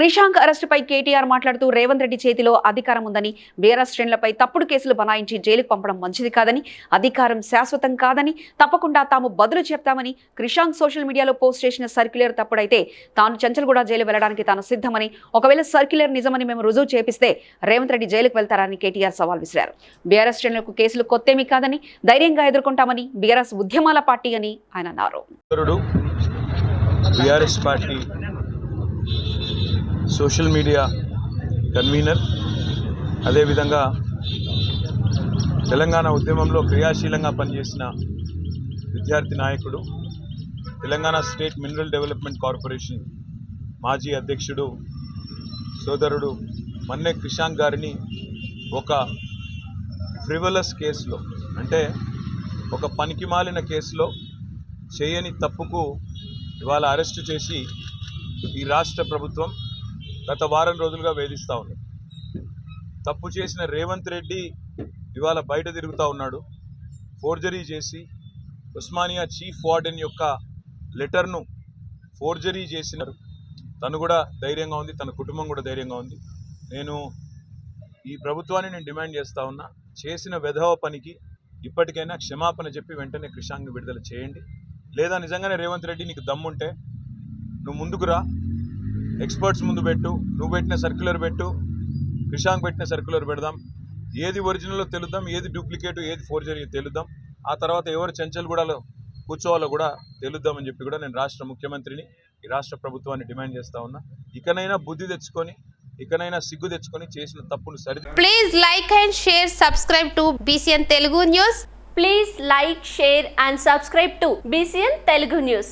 క్రిషాంక్ అరెస్టుపై కేటీఆర్ మాట్లాడుతూ రేవంత్ రెడ్డి చేతిలో అధికారం ఉందని బీఆర్ఎస్ శ్రేణులపై తప్పుడు కేసులు బనాయించి జైలుకు పంపడం మంచిది కాదని అధికారం శాశ్వతం కాదని తప్పకుండా తాము బదులు చెప్తామని క్రిషాంక్ సోషల్ మీడియాలో పోస్ట్ చేసిన సర్క్యులర్ తప్పుడైతే తాను చంచల్గూడ జైలు వెళ్ళడానికి తాను సిద్ధమని ఒకవేళ సర్క్యులర్ నిజమని మేము రుజువు చేపిస్తే రేవంత్ రెడ్డి జైలుకు వెళ్తారని కేటీఆర్ సవాల్ విసిరారు. బీఆర్ఎస్ శ్రేణులకు కేసులు కొత్తేమీ కాదని ధైర్యంగా ఎదుర్కొంటామని బీఆర్ఎస్ ఉద్యమాల పార్టీ అని ఆయన అన్నారు. BRS party social media convener. అదేవిధంగా తెలంగాణ ఉద్యమంలో క్రియాశీలంగా పనిచేసిన విద్యార్థి నాయకుడు Telangana state mineral development corporation మాజీ అధ్యక్షుడు సోదరుడు మన్నె క్రిషాంక్ గారిని ఒక ఫ్రివలస్ కేసులో అంటే ఒక పనికిమాలిన కేసులో చేయని తప్పుకు ఇవాళ అరెస్టు చేసి ఈ రాష్ట్ర ప్రభుత్వం గత వారం రోజులుగా వేధిస్తూ ఉన్నాడు. తప్పు చేసిన రేవంత్ రెడ్డి ఇవాళ బయట తిరుగుతూ ఉన్నాడు. ఫోర్జరీ చేసి ఉస్మానియా చీఫ్ వార్డెన్ యొక్క లెటర్ను ఫోర్జరీ చేసినారు తను కూడా ధైర్యంగా ఉంది తన కుటుంబం కూడా ధైర్యంగా ఉంది. నేను ఈ ప్రభుత్వాన్ని నేను డిమాండ్ చేస్తూ ఉన్నా చేసిన వెధవ పనికి ఇప్పటికైనా క్షమాపణ చెప్పి వెంటనే కృషాంగ్ విడుదల చేయండి. లేదా నిజంగానే రేవంత్ రెడ్డి నీకు దమ్ముంటే నువ్వు ముందుకు రా ఎక్స్పర్ట్స్ ముందు పెట్టు నువ్వు పెట్టిన సర్క్యులర్ పెట్టు క్రిషాంక్ పెట్టిన సర్క్యులర్ పెడదాం. ఏది ఒరిజినల్ తెలుద్దాం ఏది డూప్లికేట్ ఏది ఫోర్జరీ తెలుద్దాం. ఆ తర్వాత ఎవరు చెంచల్గూడలో కూర్చోవాలో కూడా తెలుద్దామని చెప్పి కూడా నేను రాష్ట్ర ముఖ్యమంత్రిని ఈ రాష్ట్ర ప్రభుత్వాన్ని డిమాండ్ చేస్తా ఉన్నా. ఇకనైనా బుద్ధి తెచ్చుకొని ఇకనైనా సిగ్గు తెచ్చుకొని చేసిన తప్పును సరి please like and share subscribe to BCN Telugu news please like share and subscribe to BCN Telugu news